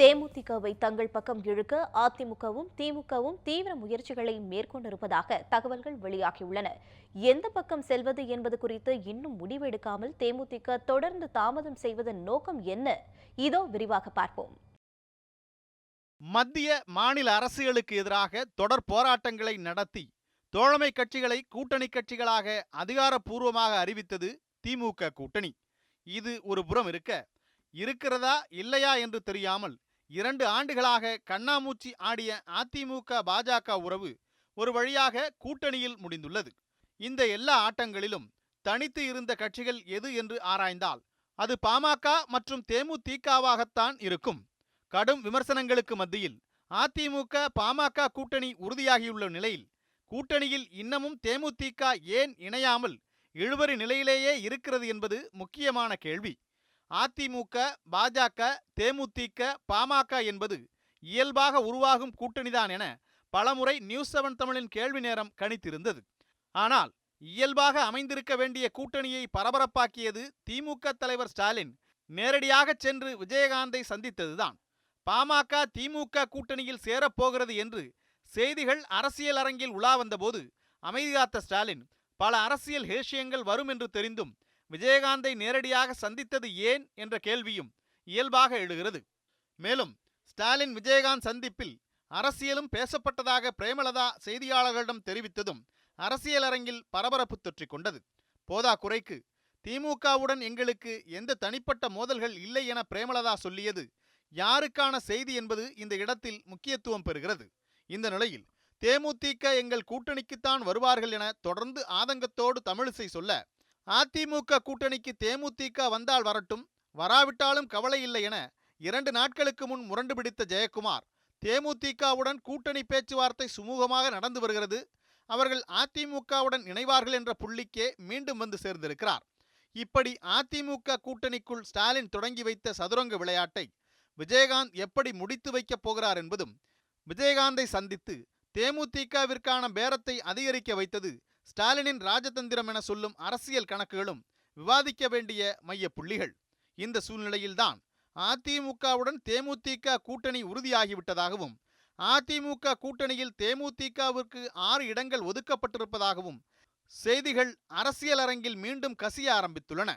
தேமுதிகவை தங்கள் பக்கம் இழுக்க அதிமுகவும் திமுகவும் தீவிர முயற்சிகளை மேற்கொண்டிருப்பதாக தகவல்கள் வெளியாகியுள்ளன. எந்த பக்கம் செல்வது என்பது குறித்து இன்னும் முடிவெடுக்காமல் தேமுதிக தொடர்ந்து தாமதம் செய்வதன் நோக்கம் என்ன? இதோ விரிவாக பார்ப்போம். மத்திய மாநில அரசுகளுக்கு எதிராக தொடர் போராட்டங்களை நடத்தி தோழமை கட்சிகளை கூட்டணி கட்சிகளாக அதிகாரப்பூர்வமாக அறிவித்தது திமுக கூட்டணி. இது ஒரு புறம் இருக்க இருக்கிறதா இல்லையா என்று தெரியாமல் இரண்டு ஆண்டுகளாக கண்ணாமூச்சி ஆடிய அதிமுக பாஜக உறவு ஒரு வழியாக கூட்டணியில் முடிந்துள்ளது. இந்த எல்லா ஆட்டங்களிலும் தனித்து இருந்த கட்சிகள் எது என்று ஆராய்ந்தால் அது பாமக மற்றும் தேமுதிகவாகத்தான் இருக்கும். கடும் விமர்சனங்களுக்கு மத்தியில் அதிமுக பாமக கூட்டணி உறுதியாகியுள்ள நிலையில் கூட்டணியில் இன்னமும் தேமுதிக ஏன் இணையாமல் இழுவரி நிலையிலேயே இருக்கிறது என்பது முக்கியமான கேள்வி. அதிமுக பாஜக தேமுதிக பாமக என்பது இயல்பாக உருவாகும் கூட்டணிதான் என பலமுறை நியூஸ் செவன் தமிழின் கேள்வி நேரம் கணித்திருந்தது. ஆனால் இயல்பாக அமைந்திருக்க வேண்டிய கூட்டணியை பரபரப்பாக்கியது திமுக தலைவர் ஸ்டாலின். நேரடியாக சென்று விஜயகாந்தை சந்தித்ததுதான். பாமக திமுக கூட்டணியில் சேரப்போகிறது என்று செய்திகள் அரசியல் அரங்கில் உலா வந்தபோது அமைதி காத்த ஸ்டாலின் பல அரசியல் ஹேஷியங்கள் வரும் என்று தெரிந்தும் விஜயகாந்தை நேரடியாக சந்தித்தது ஏன் என்ற கேள்வியும் இயல்பாக எழுகிறது. மேலும் ஸ்டாலின் விஜயகாந்த் சந்திப்பில் அரசியலும் பேசப்பட்டதாக பிரேமலதா செய்தியாளர்களிடம் தெரிவித்ததும் அரசியலரங்கில் பரபரப்பு தொற்றிக் கொண்டது. போதா குறைக்கு திமுகவுடன் எங்களுக்கு எந்த தனிப்பட்ட மோதல்கள் இல்லை என பிரேமலதா சொல்லியது யாருக்கான செய்தி என்பது இந்த இடத்தில் முக்கியத்துவம் பெறுகிறது. இந்த நிலையில் தேமுதிக எங்கள் கூட்டணிக்குத்தான் வருவார்கள் என தொடர்ந்து ஆதங்கத்தோடு தமிழிசை சொல்ல அதிமுக கூட்டணிக்கு தேமுதிக வந்தால் வரட்டும் வராவிட்டாலும் கவலை இல்லை என இரண்டு நாட்களுக்கு முன் முரண்டு பிடித்த ஜெயக்குமார் தேமுதிகவுடன் கூட்டணி பேச்சுவார்த்தை சுமூகமாக நடந்து வருகிறது. அவர்கள் அதிமுகவுடன் இணைவார்கள் என்ற புள்ளிக்கே மீண்டும் வந்து சேர்ந்திருக்கிறார். இப்படி அதிமுக கூட்டணிக்குள் ஸ்டாலின் தொடங்கி வைத்த சதுரங்க விளையாட்டை விஜயகாந்த் எப்படி முடித்து வைக்கப் போகிறார் என்பதும் விஜயகாந்தை சந்தித்து தேமுதிகவிற்கான பேரத்தை அதிகரிக்க வைத்தது ஸ்டாலினின் ராஜதந்திரம் என சொல்லும் அரசியல் கணக்குகளும் விவாதிக்க வேண்டிய மைய புள்ளிகள். இந்த சூழ்நிலையில்தான் அதிமுகவுடன் தேமுதிக கூட்டணி உறுதியாகிவிட்டதாகவும் அதிமுக கூட்டணியில் தேமுதிகவிற்கு ஆறு இடங்கள் ஒதுக்கப்பட்டிருப்பதாகவும் செய்திகள் அரசியல் அரங்கில் மீண்டும் கசிய ஆரம்பித்துள்ளன.